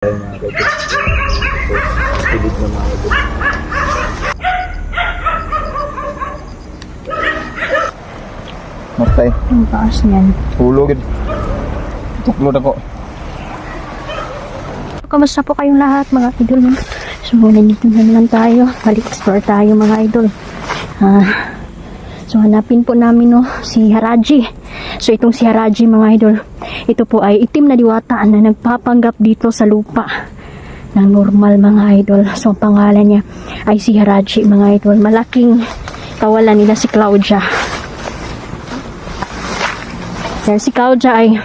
Tayo mga kaibigan. So, pilit na mga kaibigan. Matay. Ang taas niyan. Hulogin. Tuklod ako. Kamusta po kayong lahat mga idol? So, nandito na naman tayo. Balik explore tayo mga idol. Ah, so, hanapin po namin no, si Haraji. So, itong si Haraji mga idol. Ito po ay itim na diwata na nagpapanggap dito sa lupa ng normal mga idol. So, ang pangalan niya ay si Haraji mga idol. Malaking kawalan nila si Claudia. Dahil si Claudia ay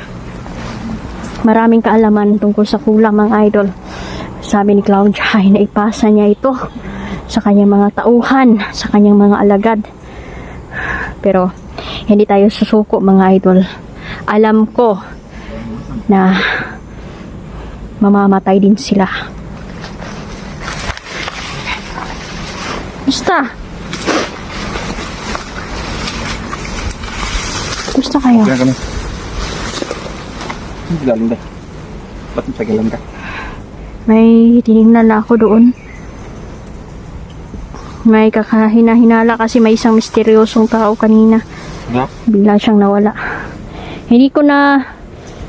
maraming kaalaman tungkol sa kulang mga idol. Sabi ni Claudia ay naipasa niya ito sa kanyang mga tauhan, sa kanyang mga alagad. Pero hindi tayo susuko mga idol. Alam ko na mamamatay din sila. Basta. Gusto kayo? Kaya kami. Galing ba? Ba't masagalan ka? May tinignan na ako doon. May kakahina-hinala kasi may isang misteryosong tao kanina. Ha? Bigla siyang nawala. Hindi ko na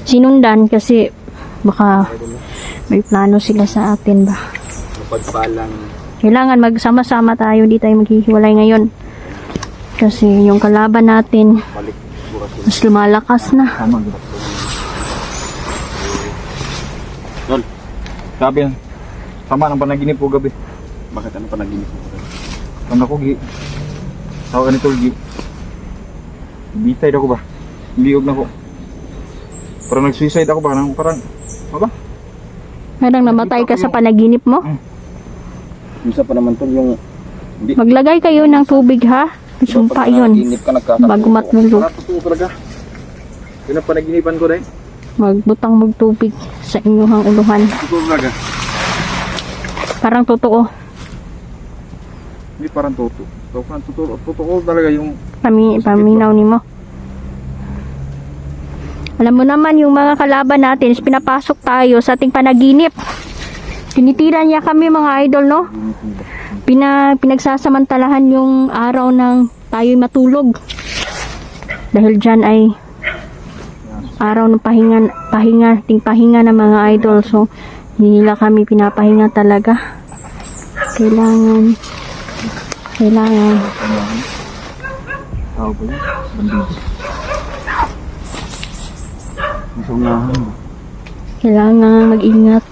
sinundan kasi baka may plano sila sa atin ba. Mapagpalang. Kailangan magsama-sama tayo, hindi tayo maghihiwalay ngayon. Kasi yung kalaban natin mas lumalakas na. Tol. Sabi yan. Tama ng panaginip po gabi. Bakit ano panaginip po gabi? Ano ko gi? Tawag ni Tol gi. Bitay na ko ba? Liog na ko. Parang nag-suicide ako ba? Parang, parang, ba? Parang namatay ka sa panaginip mo. Isa pa naman Tol yung... Hindi. Maglagay kayo ng tubig ha. Sumpa yun. Ka. Bago matulog. Yun ang panaginipan ko dahil. Magbutang magtubig sa inyong uluhan. Parang totoo. Hindi parang totoo. Totoo, totoo, talaga yung... Pami, paminaw ni mo. Alam mo naman yung mga kalaban natin is pinapasok tayo sa ating panaginip. Tinitira niya kami mga idol, no? Pina, pinagsasamantalahan yung araw ng tayo'y matulog. Dahil dyan ay araw ng pahinga, pahinga, ting pahinga ng mga idol. So, hindi nila kami pinapahinga talaga. Kailangan, kailangan? Bandido. Kailangan mag-ingat.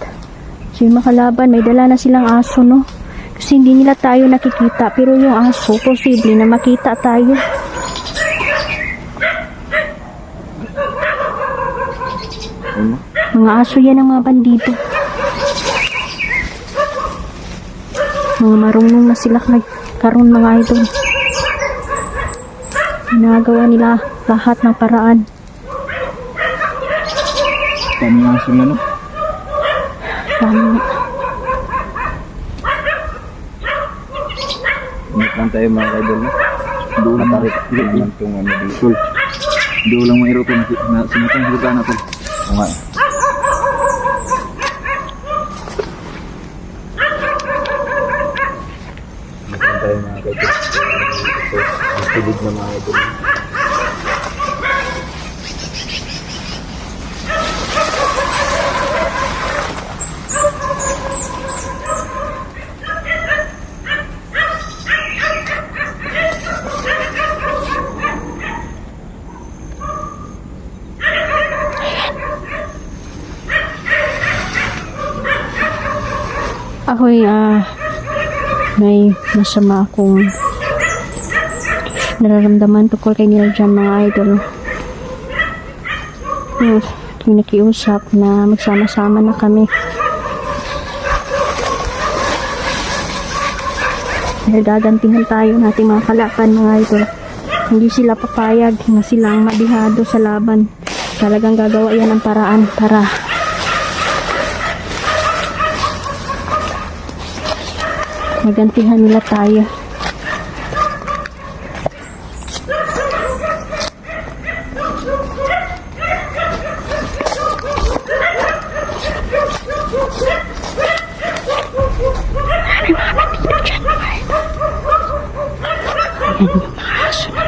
So yung makalaban, may dala na silang aso, no? Kasi hindi nila tayo nakikita. Pero yung aso, posible na makita tayo. Mga aso yan ang mga bandido. Mga marunong na sila nagkaroon mga idol. Ginagawa nila lahat ng paraan. Kami nga sila no? Tama. Ingat lang tayo mga kaidol no? Doon lang marit. Doon lang itong ano dito. Doon lang mairo ito na sinutan sa na to. Oo nga. Ingat lang tayo mga kaidol. Ito, ang pilig na mga kaidol. Ako'y ah may masama akong nararamdaman tungkol kay nila dyan mga idol. Uh, nakiusap na magsama-sama na kami. Dahil gagantihan tayo ng ating mga kalaban mga idol. Hindi sila papayag na sila madihado sa laban. Talagang gagawa yan ng paraan para magantihan nila tayo. Ayan yung mga aso na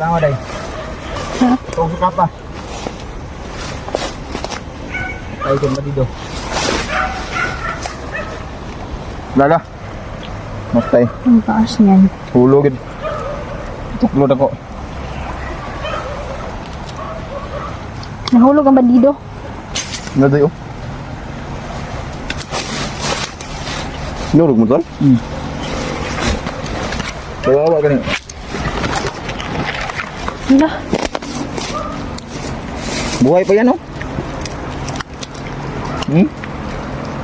tama day. Itong suka pa. Ay, kung ba dito? Lala. Matay. Ang taas niyan. Hulogin. Tuklod ako. Nahulog ang bandido. Naday oh. Nurog mo tol? Hmm. Kawawa ka niya. Hala. Buhay pa yan oh. Hmm?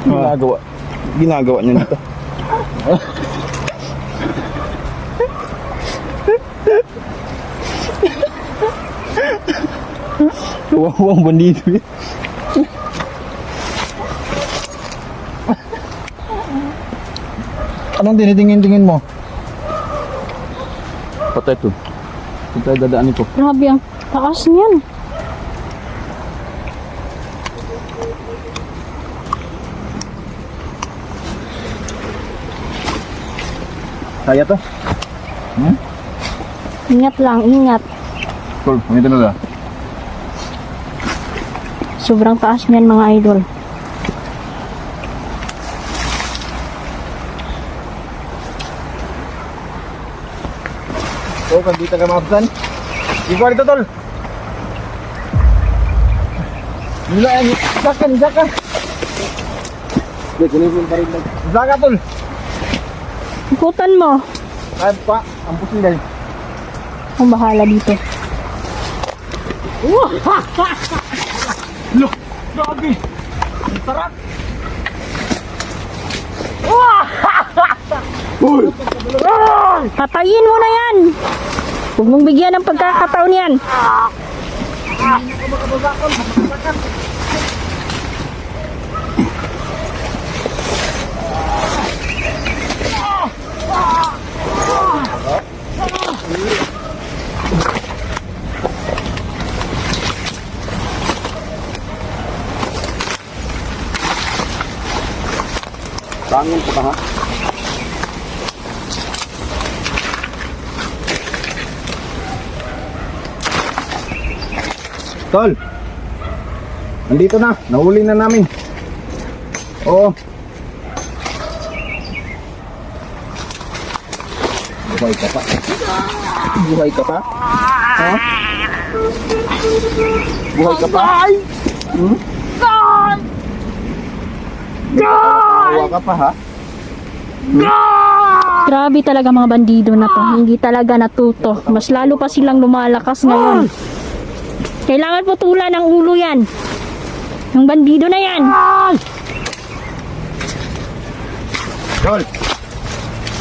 Ginagawa. Ginagawa niya nito. Kawawang bandido yan. Anong tinitingin-tingin mo? Patay to. Kung tayo dadaan ito. Grabe ang taas niyan. Kaya to? Ingat lang, ingat. Cool, dito na. Sobrang taas niyan mga idol. So, kung dito ka maabsan. Ikaw dito, tol. Nila yan. Jakan, jakan. Hindi, kunin pa rin lang. Zaka, tol. Ikutan mo. Kaya pa, ang pusin dahil. Ang bahala dito. Look, grabe. Ang sarap. Patayin mo na yan. Huwag mong bigyan ng pagkakataon yan. Tangon pa ha? Tol. Nandito na. Nahuli na namin. Oo. Buhay ka pa. Buhay ka pa? Ha? Buhay ka pa? Hmm? Buhay ka pa ha? Grabe talaga mga bandido na to. Hindi talaga natuto. Mas lalo pa silang lumalakas ngayon. Kailangan putulan ng ulo yan. Yung bandido na yan. Tol.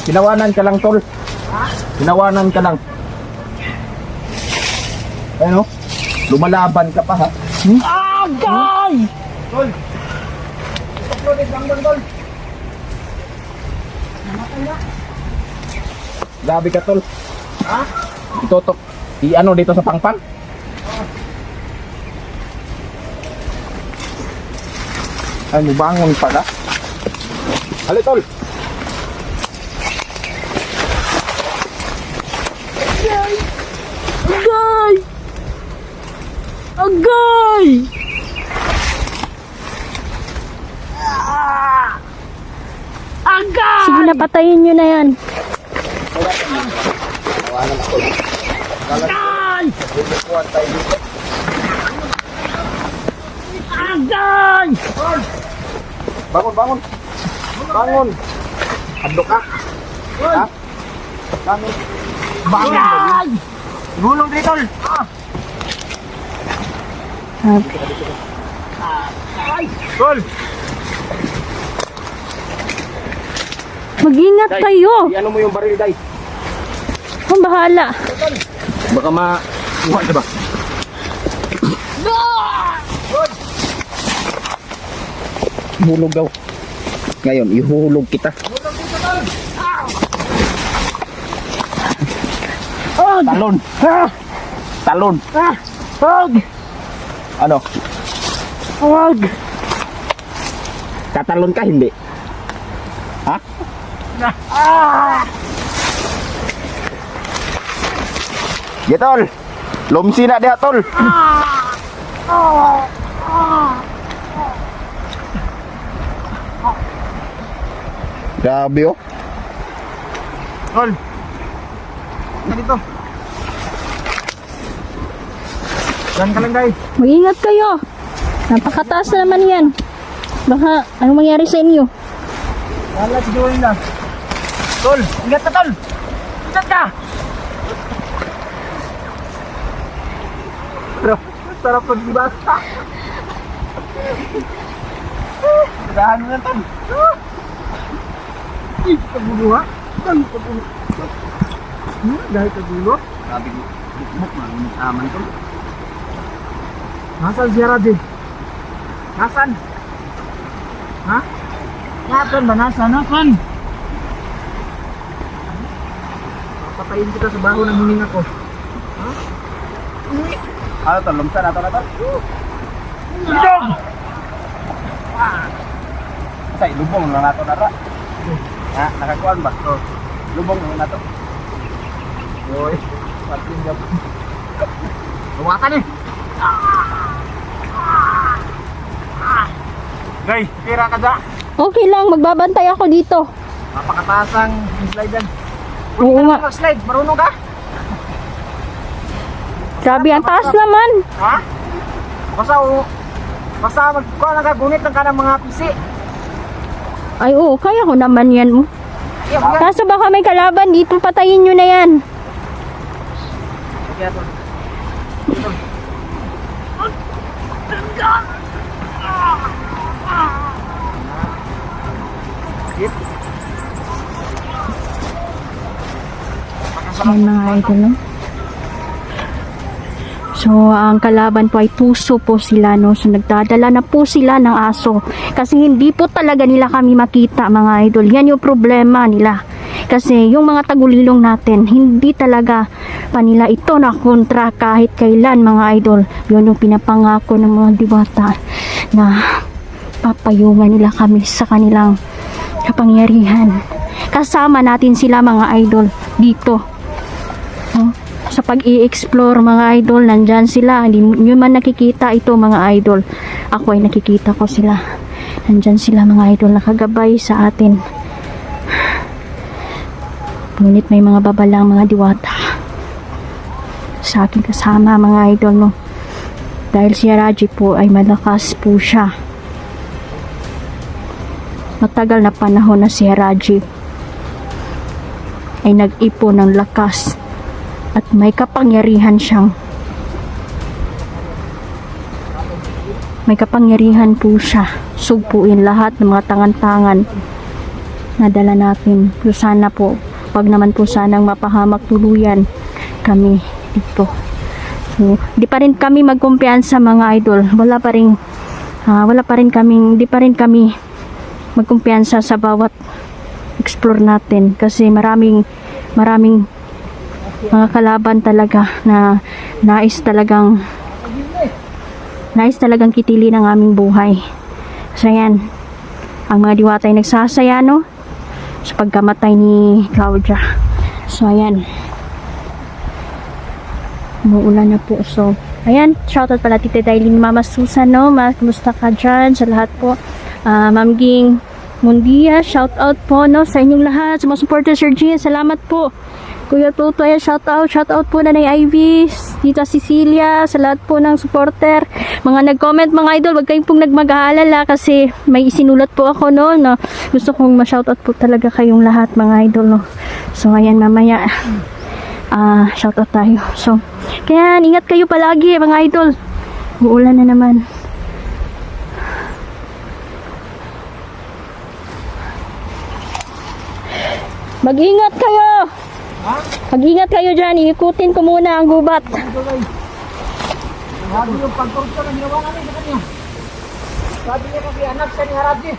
Ginawanan ka lang, Tol. Ginawanan ka lang. Ano? Lumalaban ka pa ha? Hmm? Agay! Tol! Uploaded lang doon, Tol. Grabe ka, Tol. Ha? Itotok. I-ano dito sa pangpang? Ay, mubangon pala. Hali, Tol. Agay! Agay! Agay! Sige na, patayin nyo na yan. Agay! Agay! Bangon, bangon. Bangon. Hadlo ka. Ha? Bangon. Agay! Gulong dito! Tol! Mag-ingat kayo. Iano mo yung baril, Day? Ang bahala. Baka ma... Ka ba? Hulog daw. Ngayon, ihulog kita. Talon. Talon. Wag! Ano? Wag! Katalon ka, hindi? Ha? Ya, tol. Lumsi na diha, tol. Grabe, oh. Tol! Dito! Diyan ka lang, Day. Mag-ingat kayo. Napakataas na naman yan. Baka anong mangyari sa inyo? Wala si Joey na. Tol! Ingat ka, Tol! Ingat ka! Sarap, sarap pagbibasa. Sirahan mo na, Tol. Ay, kagulo ha? Ay, kagulo. Hmm, dahil kagulo? Grabe, bukbuk na. Aman, tol. Nasaan si Radhe? Nasaan? Ha? Nasaan ba? Nasaan? Nasaan? Patayin kita sa baho ng hininga ko. Ano, tol? Lumsa na, tol, na, tol? Bidog! Say, lubong lang nato na ra. Ha, nakakuan ba? Oh. Lubong lang nato. Oy, patin ka. Luwakan eh! Gay, tira ka dyan. Okay lang, magbabantay ako dito. Napakataas ang slide yan. Oo nga. Ano slide? Marunong ka? Grabe, ang taas naman. Ha? Basta o... Basta magkuha na ka, gunit lang ka ng mga pisi. Ay oo, kaya ko naman yan. oh. Kaso baka may kalaban dito, patayin nyo na yan. To. Yan mga idol, no? So, ang kalaban po ay puso po sila, no? So, nagdadala na po sila ng aso. Kasi hindi po talaga nila kami makita, mga idol. Yan yung problema nila. Kasi yung mga tagulilong natin, hindi talaga pa nila ito na kontra kahit kailan, mga idol. Yun yung pinapangako ng mga diwata na papayungan nila kami sa kanilang kapangyarihan. Kasama natin sila, mga idol, dito sa pag-i-explore mga idol nandyan sila. Hindi nyo man nakikita ito mga idol. Ako ay nakikita ko sila. Nandyan sila mga idol nakagabay sa atin. Ngunit may mga babalang mga diwata. Sa akin kasama mga idol no? Dahil si Raji po ay malakas po siya. Matagal na panahon na si Raji ay nag-ipon ng lakas at may kapangyarihan siyang may kapangyarihan po siya. Sugpuin lahat ng mga tangan-tangan na dala natin. So sana po wag naman po sanang mapahamak tuluyan kami dito. So di pa rin kami magkumpiyansa mga idol. Wala pa rin ah, wala pa rin kami di pa rin kami magkumpiyansa sa bawat explore natin. Kasi maraming maraming mga kalaban talaga na nais talagang nais talagang kitili ng aming buhay. So yan ang mga diwata ay nagsasaya no? Sa pagkamatay ni Claudia. So ayan. Umuulan na po. So ayan. Shoutout pala tita Dailin Mama Susan no? Ma, kumusta ka dyan? Sa lahat po. Ah, Ma'am Ging Mundia, shout out po no? Sa inyong lahat, sa mga supporters Sir Gian, salamat po. Kuya Tutoy, shout out, shout out po na ng Ivy, Tita Cecilia, sa lahat po ng supporter. Mga nag-comment mga idol, wag kayong pong nagmag-aalala kasi may isinulat po ako no, na gusto kong ma-shoutout po talaga kayong lahat mga idol no. So ayan mamaya ah shoutout tayo. So kaya ingat kayo palagi mga idol. Uulan na naman. Mag-ingat kayo! Mag-ingat kayo dyan. Iikutin ko muna ang gubat. Sabi yung pagkorupto na ginawa namin sa kanya. Sabi niya kasi anak siya ni Haraji.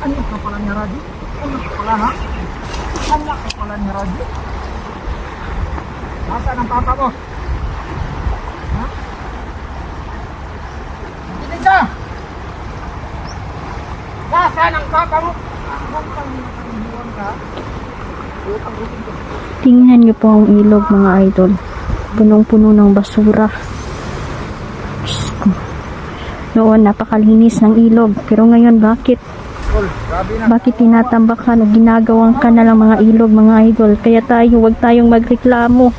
Anak ka pala ni Haraji? Anak ka pala ha? Anak ka pala ni Haraji? Nasaan ang papa mo? Ha? Kinig ka! Nasaan ang papa mo? Ang panghiwan ka? Tingnan niyo po ang ilog mga idol. Punong-puno ng basura. Noon napakalinis ng ilog. Pero ngayon bakit? Bakit tinatambakan o ginagawang ka na lang mga ilog mga idol? Kaya tayo, wag tayong magreklamo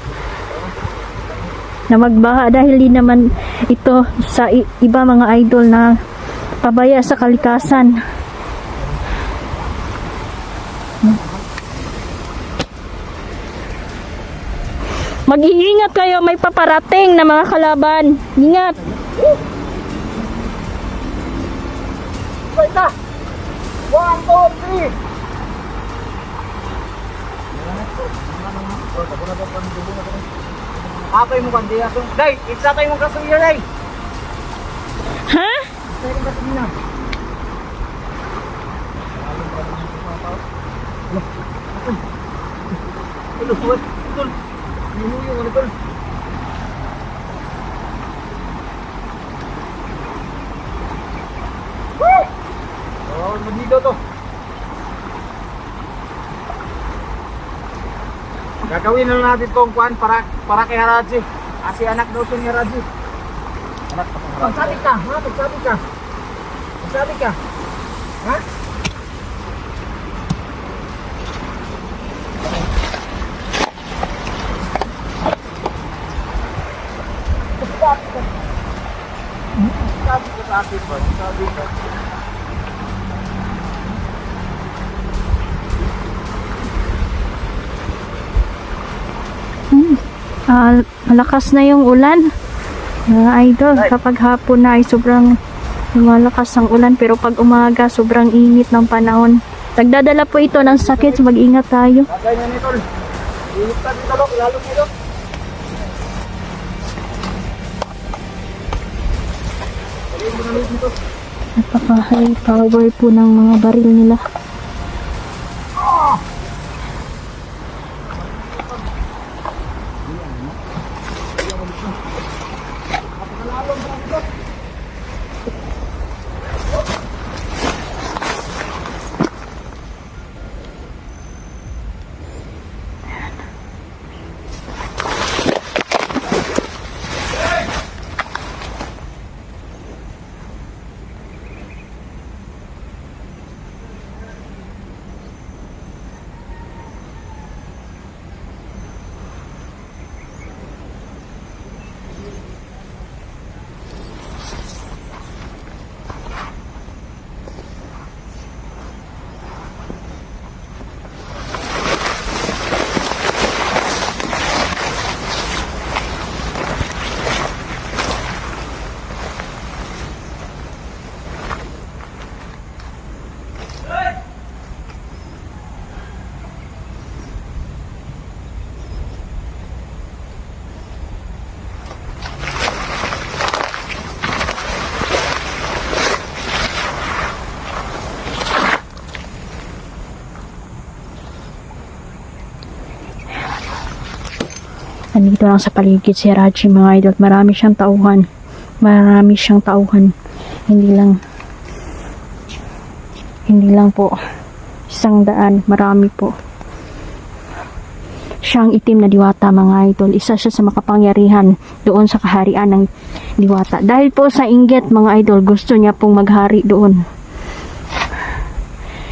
na magbaha dahil di naman ito sa iba mga idol na pabaya sa kalikasan. Mag-iingat kayo, may paparating na mga kalaban. Ingat. Wait na! One, two, three! Apay mo kandi aso. Day, isatay mo kasulya day. Ha? Isatay mo kasulya. Ano, what? Tol, yung ano tol. Woo! Oh, magnido to. Gagawin na natin tong kuan para para kay Haraji. Kasi anak daw siya ni Haraji. Anak pa Pagsabi ka, ha? Pagsabi ka. Pagsabi ka. Ha? Ah, malakas na yung ulan. Mga idol, kapag hapon na ay sobrang lumalakas ang ulan pero pag umaga sobrang init ng panahon. Nagdadala po ito ng sakit, so mag-ingat tayo. Bagay na nito. Ihip ka dito, Lok. Lalo nito. Dali mo na ulit dito. Napaka-high power po ng mga baril nila. Nandito lang sa paligid si Raji mga idol. Marami siyang tauhan. Marami siyang tauhan. Hindi lang hindi lang po isang daan. Marami po. Siyang itim na diwata mga idol. Isa siya sa makapangyarihan doon sa kaharian ng diwata. Dahil po sa inggit mga idol, gusto niya pong maghari doon.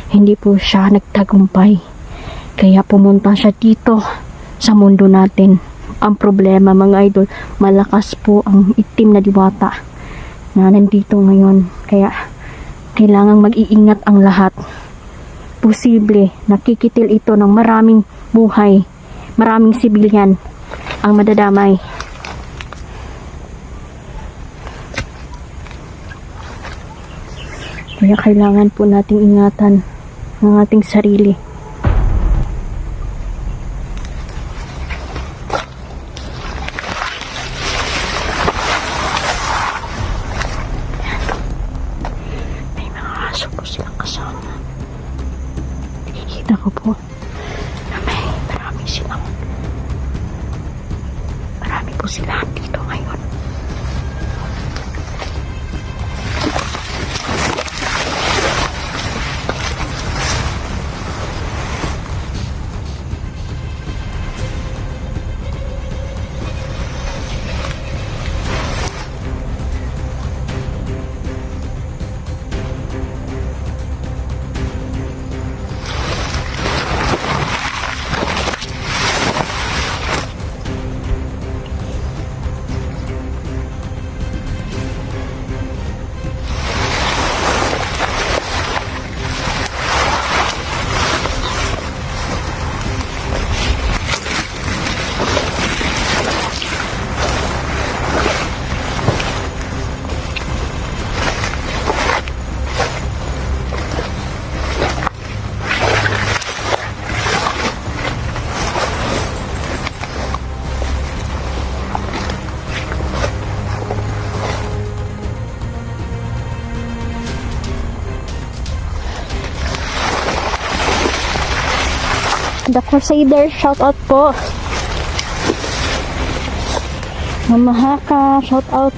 Hindi po siya nagtagumpay. Kaya pumunta siya dito sa mundo natin ang problema mga idol. Malakas po ang itim na diwata na nandito ngayon. Kaya kailangang mag-iingat ang lahat. Posible nakikitil ito ng maraming buhay, maraming sibilyan ang madadamay. Kaya kailangan po nating ingatan ang ating sarili. The Crusader, shout out po. Mamahaka, shout out.